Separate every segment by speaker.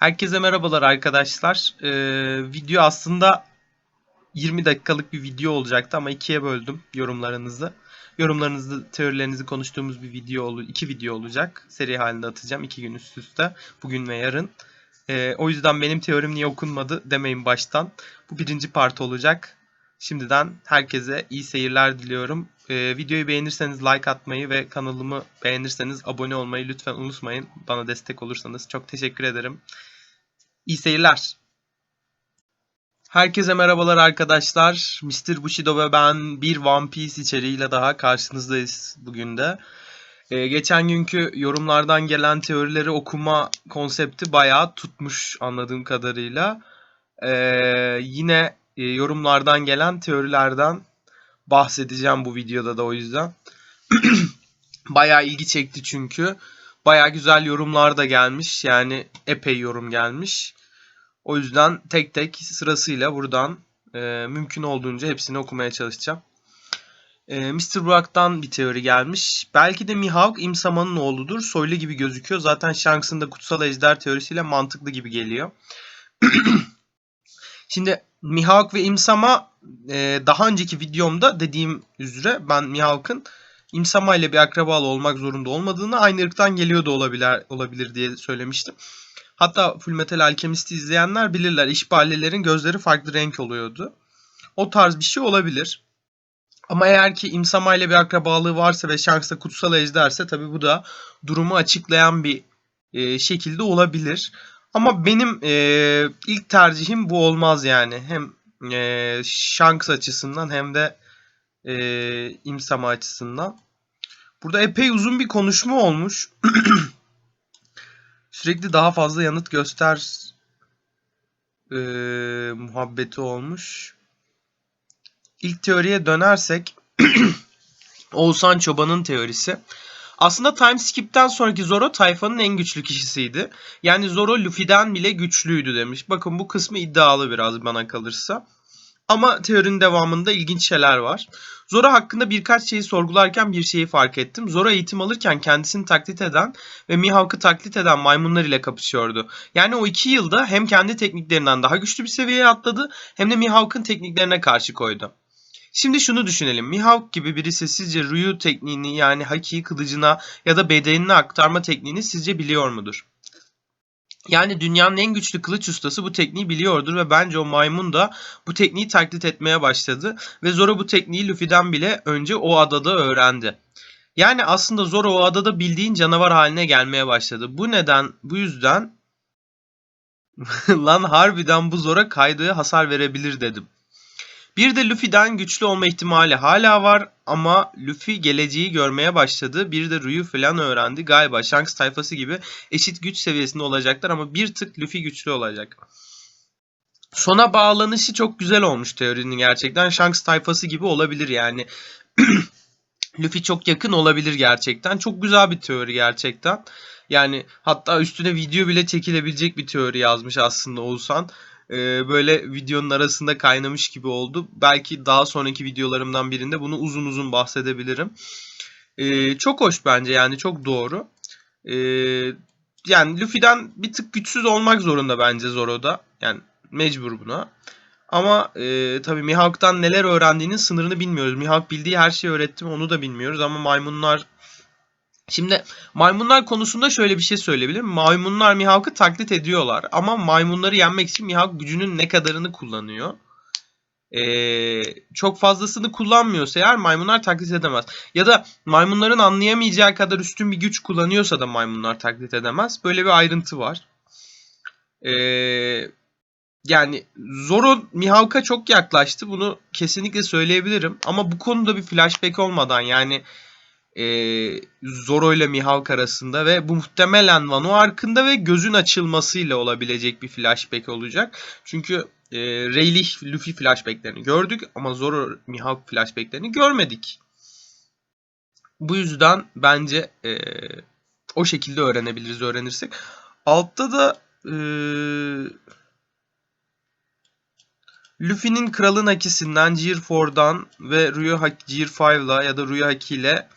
Speaker 1: Herkese merhabalar arkadaşlar. Ee, video aslında 20 dakikalık bir video olacaktı ama ikiye böldüm yorumlarınızı. Yorumlarınızı, teorilerinizi konuştuğumuz bir video olur, iki video olacak. Seri halinde atacağım iki gün üst üste. Bugün ve yarın. Ee, o yüzden benim teorim niye okunmadı demeyin baştan. Bu birinci part olacak. Şimdiden herkese iyi seyirler diliyorum. Ee, videoyu beğenirseniz like atmayı ve kanalımı beğenirseniz abone olmayı lütfen unutmayın. Bana destek olursanız çok teşekkür ederim. İyi seyirler. Herkese merhabalar arkadaşlar. Mr. Bushido ve ben bir One Piece içeriğiyle daha karşınızdayız bugün de. Ee, geçen günkü yorumlardan gelen teorileri okuma konsepti bayağı tutmuş anladığım kadarıyla. Ee, yine e, yorumlardan gelen teorilerden bahsedeceğim bu videoda da o yüzden. bayağı ilgi çekti çünkü. Bayağı güzel yorumlar da gelmiş. Yani epey yorum gelmiş. O yüzden tek tek sırasıyla buradan e, mümkün olduğunca hepsini okumaya çalışacağım. E, Mr. Burak'tan bir teori gelmiş. Belki de Mihawk İmsama'nın oğludur. Soylu gibi gözüküyor. Zaten Shanks'ın da kutsal ejder teorisiyle mantıklı gibi geliyor. Şimdi Mihawk ve Imsama e, daha önceki videomda dediğim üzere ben Mihawk'ın İmsama ile bir akrabalı olmak zorunda olmadığını aynı ırktan geliyor da olabilir, olabilir diye söylemiştim. Hatta Fullmetal Alchemist'i izleyenler bilirler. İşballelerin gözleri farklı renk oluyordu. O tarz bir şey olabilir. Ama eğer ki İmsama ile bir akrabalığı varsa ve Shanks da kutsal ejderse tabi bu da durumu açıklayan bir e, şekilde olabilir. Ama benim e, ilk tercihim bu olmaz yani. Hem e, Shanks açısından hem de e, İmsama açısından. Burada epey uzun bir konuşma olmuş. Sürekli daha fazla yanıt göster e, muhabbeti olmuş. İlk teoriye dönersek Oğuzhan Çoban'ın teorisi. Aslında time skip'ten sonraki Zoro tayfanın en güçlü kişisiydi. Yani Zoro Luffy'den bile güçlüydü demiş. Bakın bu kısmı iddialı biraz bana kalırsa. Ama teorinin devamında ilginç şeyler var. Zoro hakkında birkaç şeyi sorgularken bir şeyi fark ettim. Zoro eğitim alırken kendisini taklit eden ve Mihawk'ı taklit eden maymunlar ile kapışıyordu. Yani o iki yılda hem kendi tekniklerinden daha güçlü bir seviyeye atladı hem de Mihawk'ın tekniklerine karşı koydu. Şimdi şunu düşünelim. Mihawk gibi birisi sizce Ryu tekniğini yani Haki kılıcına ya da bedenine aktarma tekniğini sizce biliyor mudur? Yani dünyanın en güçlü kılıç ustası bu tekniği biliyordur ve bence o maymun da bu tekniği taklit etmeye başladı. Ve Zoro bu tekniği Luffy'den bile önce o adada öğrendi. Yani aslında Zoro o adada bildiğin canavar haline gelmeye başladı. Bu neden, bu yüzden lan harbiden bu Zoro Kaido'ya hasar verebilir dedim. Bir de Luffy'den güçlü olma ihtimali hala var ama Luffy geleceği görmeye başladı. Bir de Ryu falan öğrendi. Galiba Shanks tayfası gibi eşit güç seviyesinde olacaklar ama bir tık Luffy güçlü olacak. Sona bağlanışı çok güzel olmuş teorinin gerçekten. Shanks tayfası gibi olabilir yani. Luffy çok yakın olabilir gerçekten. Çok güzel bir teori gerçekten. Yani hatta üstüne video bile çekilebilecek bir teori yazmış aslında Oğuzhan e, böyle videonun arasında kaynamış gibi oldu. Belki daha sonraki videolarımdan birinde bunu uzun uzun bahsedebilirim. E, çok hoş bence yani çok doğru. E, yani Luffy'den bir tık güçsüz olmak zorunda bence Zoro'da. Yani mecbur buna. Ama e, tabii Mihawk'tan neler öğrendiğinin sınırını bilmiyoruz. Mihawk bildiği her şeyi öğretti onu da bilmiyoruz. Ama maymunlar Şimdi maymunlar konusunda şöyle bir şey söyleyebilirim. Maymunlar Mihawk'ı taklit ediyorlar. Ama maymunları yenmek için Mihawk gücünün ne kadarını kullanıyor. Ee, çok fazlasını kullanmıyorsa eğer maymunlar taklit edemez. Ya da maymunların anlayamayacağı kadar üstün bir güç kullanıyorsa da maymunlar taklit edemez. Böyle bir ayrıntı var. Ee, yani Zoro Mihawk'a çok yaklaştı. Bunu kesinlikle söyleyebilirim. Ama bu konuda bir flashback olmadan yani e, Zoro ile Mihawk arasında ve bu muhtemelen Wano arkında ve gözün açılmasıyla olabilecek bir flashback olacak. Çünkü e, Rayleigh Luffy flashbacklerini gördük ama Zoro Mihawk flashbacklerini görmedik. Bu yüzden bence e, o şekilde öğrenebiliriz öğrenirsek. Altta da e, Luffy'nin kralın hakisinden Gear 4'dan ve Haki Gear 5'la ya da Ryu Haki ile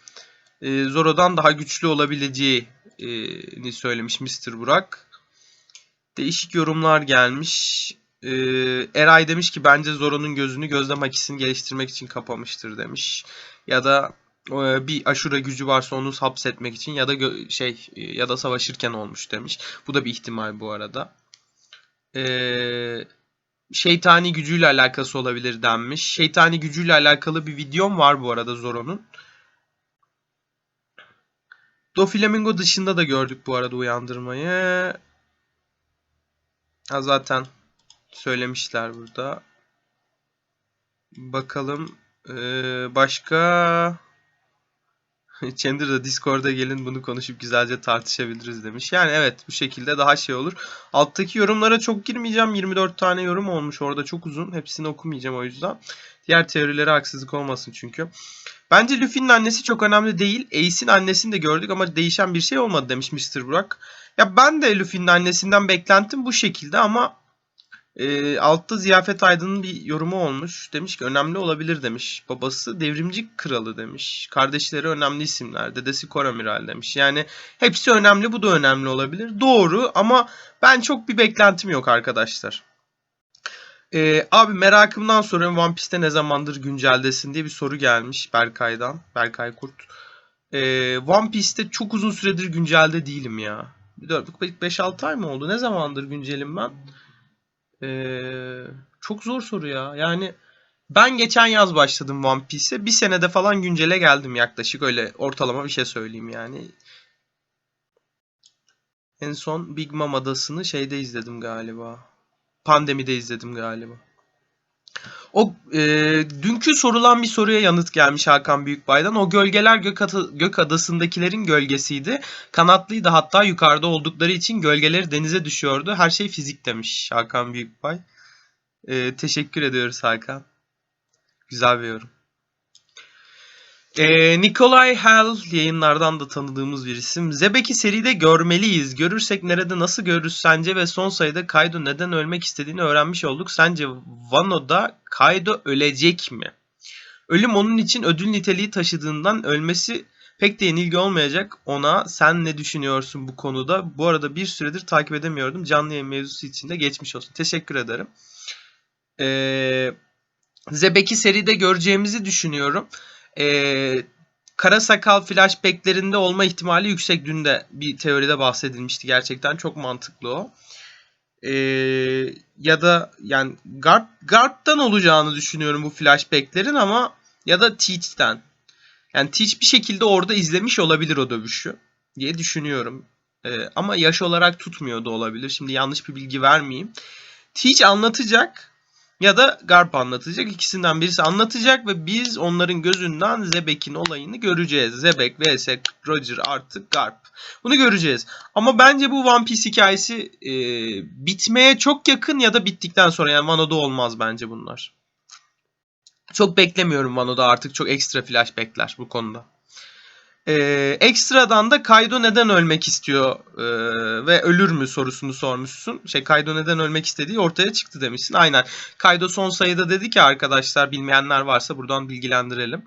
Speaker 1: e, Zoro'dan daha güçlü olabileceğini söylemiş Mr. Burak. Değişik yorumlar gelmiş. Ee, Eray demiş ki bence Zoro'nun gözünü gözlem akisini geliştirmek için kapamıştır demiş. Ya da e, bir aşure gücü varsa onu hapsetmek için ya da şey e, ya da savaşırken olmuş demiş. Bu da bir ihtimal bu arada. Ee, şeytani gücüyle alakası olabilir denmiş. Şeytani gücüyle alakalı bir videom var bu arada Zoro'nun. Doflamingo dışında da gördük bu arada uyandırmayı. Ha zaten söylemişler burada. Bakalım ee, başka Chandler da Discord'a gelin bunu konuşup güzelce tartışabiliriz demiş. Yani evet bu şekilde daha şey olur. Alttaki yorumlara çok girmeyeceğim. 24 tane yorum olmuş orada çok uzun. Hepsini okumayacağım o yüzden. Diğer teorilere haksızlık olmasın çünkü. Bence Luffy'nin annesi çok önemli değil. Ace'in annesini de gördük ama değişen bir şey olmadı demiş Mr. Burak. Ya ben de Luffy'nin annesinden beklentim bu şekilde ama e, altta Ziyafet Aydın'ın bir yorumu olmuş. Demiş ki önemli olabilir demiş. Babası devrimci kralı demiş. Kardeşleri önemli isimler. Dedesi Koramiral demiş. Yani hepsi önemli bu da önemli olabilir. Doğru ama ben çok bir beklentim yok arkadaşlar. Ee, abi merakımdan soruyorum One Piece'te ne zamandır günceldesin diye bir soru gelmiş Berkay'dan. Berkay Kurt. Ee, One Piece'te çok uzun süredir güncelde değilim ya. 5-6 ay mı oldu? Ne zamandır güncelim ben? Ee, çok zor soru ya. Yani ben geçen yaz başladım One Piece'e. Bir senede falan güncele geldim yaklaşık. Öyle ortalama bir şey söyleyeyim yani. En son Big Mom adasını şeyde izledim galiba. Pandemide izledim galiba. O e, dünkü sorulan bir soruya yanıt gelmiş Hakan Büyükbay'dan. O gölgeler gök, atı, gök adasındakilerin gölgesiydi. Kanatlıydı hatta yukarıda oldukları için gölgeleri denize düşüyordu. Her şey fizik demiş Hakan Büyükbay. E, teşekkür ediyoruz Hakan. Güzel bir yorum. Ee, Nikolay Hell yayınlardan da tanıdığımız bir isim. Zebek'i seride görmeliyiz. Görürsek nerede nasıl görürüz sence ve son sayıda Kaido neden ölmek istediğini öğrenmiş olduk. Sence Wano'da Kaido ölecek mi? Ölüm onun için ödül niteliği taşıdığından ölmesi pek de yenilgi olmayacak ona. Sen ne düşünüyorsun bu konuda? Bu arada bir süredir takip edemiyordum. Canlı yayın mevzusu için de geçmiş olsun. Teşekkür ederim. Ee, Zebek'i seride göreceğimizi düşünüyorum. Ee, kara sakal flashbacklerinde olma ihtimali yüksek. Dün de bir teoride bahsedilmişti. Gerçekten çok mantıklı o. Ee, ya da yani Garp, Garp'tan olacağını düşünüyorum bu flashbacklerin ama ya da Teach'ten. Yani Teach bir şekilde orada izlemiş olabilir o dövüşü diye düşünüyorum. Ee, ama yaş olarak tutmuyor da olabilir. Şimdi yanlış bir bilgi vermeyeyim. Teach anlatacak ya da Garp anlatacak. İkisinden birisi anlatacak ve biz onların gözünden Zebek'in olayını göreceğiz. Zebek vs Roger artık Garp. Bunu göreceğiz. Ama bence bu One Piece hikayesi e, bitmeye çok yakın ya da bittikten sonra yani Wano'da olmaz bence bunlar. Çok beklemiyorum Wano'da artık çok ekstra flashbackler bu konuda. Ee, ekstradan da Kaido neden ölmek istiyor e, ve ölür mü sorusunu sormuşsun. Şey Kaido neden ölmek istediği ortaya çıktı demişsin. Aynen. Kaido son sayıda dedi ki arkadaşlar bilmeyenler varsa buradan bilgilendirelim.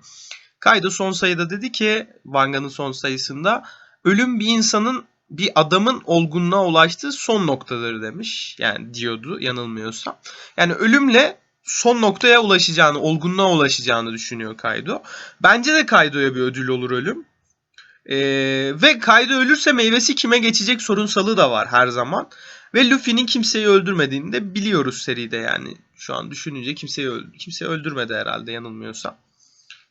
Speaker 1: Kaido son sayıda dedi ki Wanga'nın son sayısında ölüm bir insanın bir adamın olgunluğa ulaştığı son noktaları demiş. Yani diyordu yanılmıyorsam. Yani ölümle son noktaya ulaşacağını, olgunluğa ulaşacağını düşünüyor Kaido. Bence de Kaido'ya bir ödül olur ölüm. Ee, ve Kaido ölürse meyvesi kime geçecek sorunsalı da var her zaman. Ve Luffy'nin kimseyi öldürmediğini de biliyoruz seride yani. Şu an düşününce kimseyi öldü, kimseyi öldürmedi herhalde yanılmıyorsam.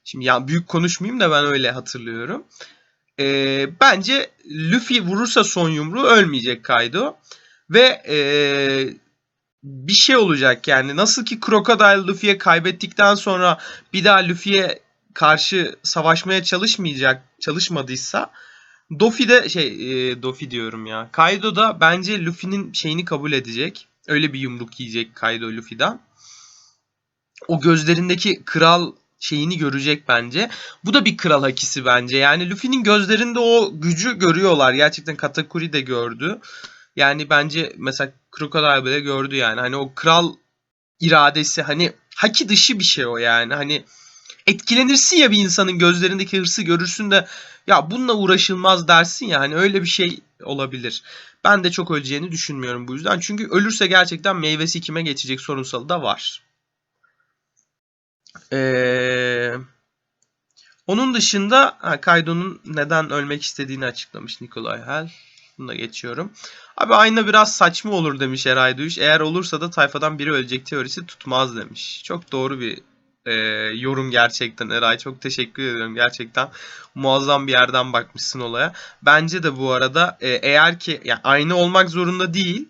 Speaker 1: Şimdi ya büyük konuşmayayım da ben öyle hatırlıyorum. Ee, bence Luffy vurursa son yumruğu ölmeyecek Kaido. Ve ee, bir şey olacak yani. Nasıl ki Crocodile Luffy'ye kaybettikten sonra bir daha Luffy'ye karşı savaşmaya çalışmayacak, çalışmadıysa Dofi de şey e, Dofi diyorum ya. Kaido da bence Luffy'nin şeyini kabul edecek. Öyle bir yumruk yiyecek Kaido Luffy'den. O gözlerindeki kral şeyini görecek bence. Bu da bir kral hakisi bence. Yani Luffy'nin gözlerinde o gücü görüyorlar. Gerçekten Katakuri de gördü. Yani bence mesela Crocodile bile gördü yani. Hani o kral iradesi hani haki dışı bir şey o yani. Hani etkilenirsin ya bir insanın gözlerindeki hırsı görürsün de ya bununla uğraşılmaz dersin ya hani öyle bir şey olabilir. Ben de çok öleceğini düşünmüyorum bu yüzden. Çünkü ölürse gerçekten meyvesi kime geçecek sorunsalı da var. Ee, onun dışında ha, Kaido'nun neden ölmek istediğini açıklamış Nikolay Hel. Bunu da geçiyorum. Abi ayna biraz saçma olur demiş Eray Duyuş. Eğer olursa da tayfadan biri ölecek teorisi tutmaz demiş. Çok doğru bir e, yorum gerçekten Eray. Çok teşekkür ediyorum. Gerçekten muazzam bir yerden bakmışsın olaya. Bence de bu arada e, eğer ki yani aynı olmak zorunda değil.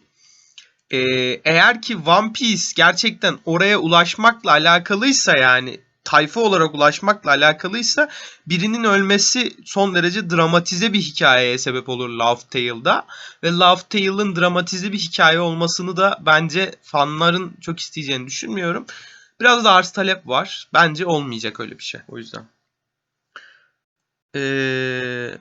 Speaker 1: E, eğer ki One Piece gerçekten oraya ulaşmakla alakalıysa yani tayfa olarak ulaşmakla alakalıysa birinin ölmesi son derece dramatize bir hikayeye sebep olur Love Tale'da. Ve Love Tale'ın dramatize bir hikaye olmasını da bence fanların çok isteyeceğini düşünmüyorum. Biraz da arz talep var. Bence olmayacak öyle bir şey. O yüzden. Ee,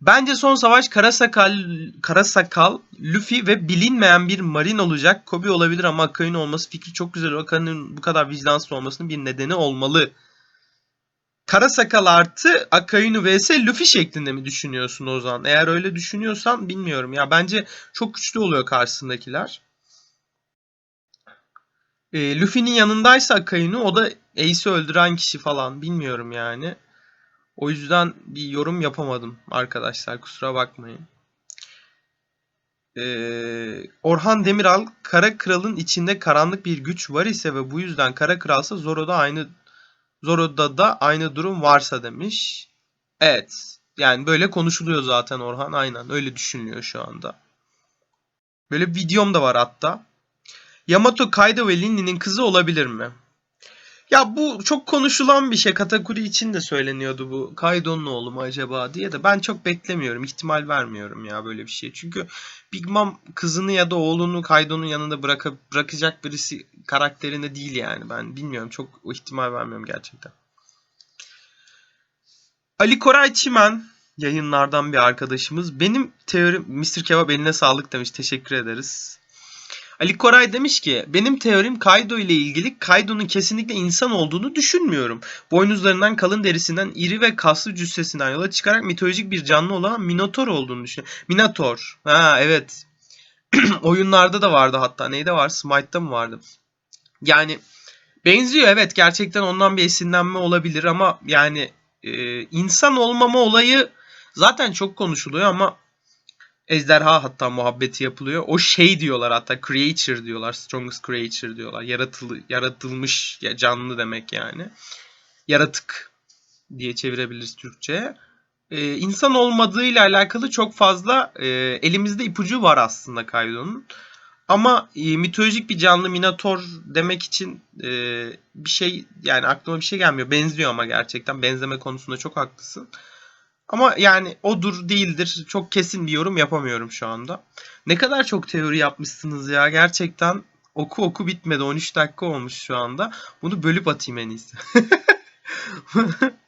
Speaker 1: bence son savaş Karasakal, Karasakal, Luffy ve bilinmeyen bir marin olacak. Kobe olabilir ama Akai'nin olması fikri çok güzel. Akai'nin bu kadar vicdansız olmasının bir nedeni olmalı. Karasakal artı Akainu vs Luffy şeklinde mi düşünüyorsun o zaman? Eğer öyle düşünüyorsan bilmiyorum. Ya bence çok güçlü oluyor karşısındakiler. E, Luffy'nin yanındaysa Akainu o da Ace'i öldüren kişi falan bilmiyorum yani. O yüzden bir yorum yapamadım arkadaşlar kusura bakmayın. Ee, Orhan Demiral Kara Kral'ın içinde karanlık bir güç var ise ve bu yüzden Kara Kralsa Zoro'da aynı Zoro'da da aynı durum varsa demiş. Evet. Yani böyle konuşuluyor zaten Orhan. Aynen öyle düşünülüyor şu anda. Böyle bir videom da var hatta. Yamato Kaido ve Lindy'nin kızı olabilir mi? Ya bu çok konuşulan bir şey. Katakuri için de söyleniyordu bu. Kaido'nun oğlu mu acaba diye de ben çok beklemiyorum. ihtimal vermiyorum ya böyle bir şey. Çünkü Big Mom kızını ya da oğlunu Kaido'nun yanında bırak bırakacak birisi karakterinde değil yani. Ben bilmiyorum. Çok ihtimal vermiyorum gerçekten. Ali Koray Çimen yayınlardan bir arkadaşımız. Benim teorim Mr. Kebap eline sağlık demiş. Teşekkür ederiz. Ali Koray demiş ki benim teorim Kaido ile ilgili Kaido'nun kesinlikle insan olduğunu düşünmüyorum. Boynuzlarından kalın derisinden iri ve kaslı cüssesinden yola çıkarak mitolojik bir canlı olan Minotaur olduğunu düşünüyorum. Minotaur. Ha evet. Oyunlarda da vardı hatta. Neyde var? Smite'da mı vardı? Yani benziyor evet gerçekten ondan bir esinlenme olabilir ama yani e, insan olmama olayı zaten çok konuşuluyor ama ejderha hatta muhabbeti yapılıyor. O şey diyorlar hatta creature diyorlar. Strongest creature diyorlar. Yaratılı, yaratılmış canlı demek yani. Yaratık diye çevirebiliriz Türkçe'ye. Ee, insan olmadığıyla alakalı çok fazla e, elimizde ipucu var aslında Kaido'nun. Ama e, mitolojik bir canlı Minotaur demek için e, bir şey yani aklıma bir şey gelmiyor. Benziyor ama gerçekten benzeme konusunda çok haklısın. Ama yani odur değildir. Çok kesin bir yorum yapamıyorum şu anda. Ne kadar çok teori yapmışsınız ya. Gerçekten oku oku bitmedi. 13 dakika olmuş şu anda. Bunu bölüp atayım en iyisi.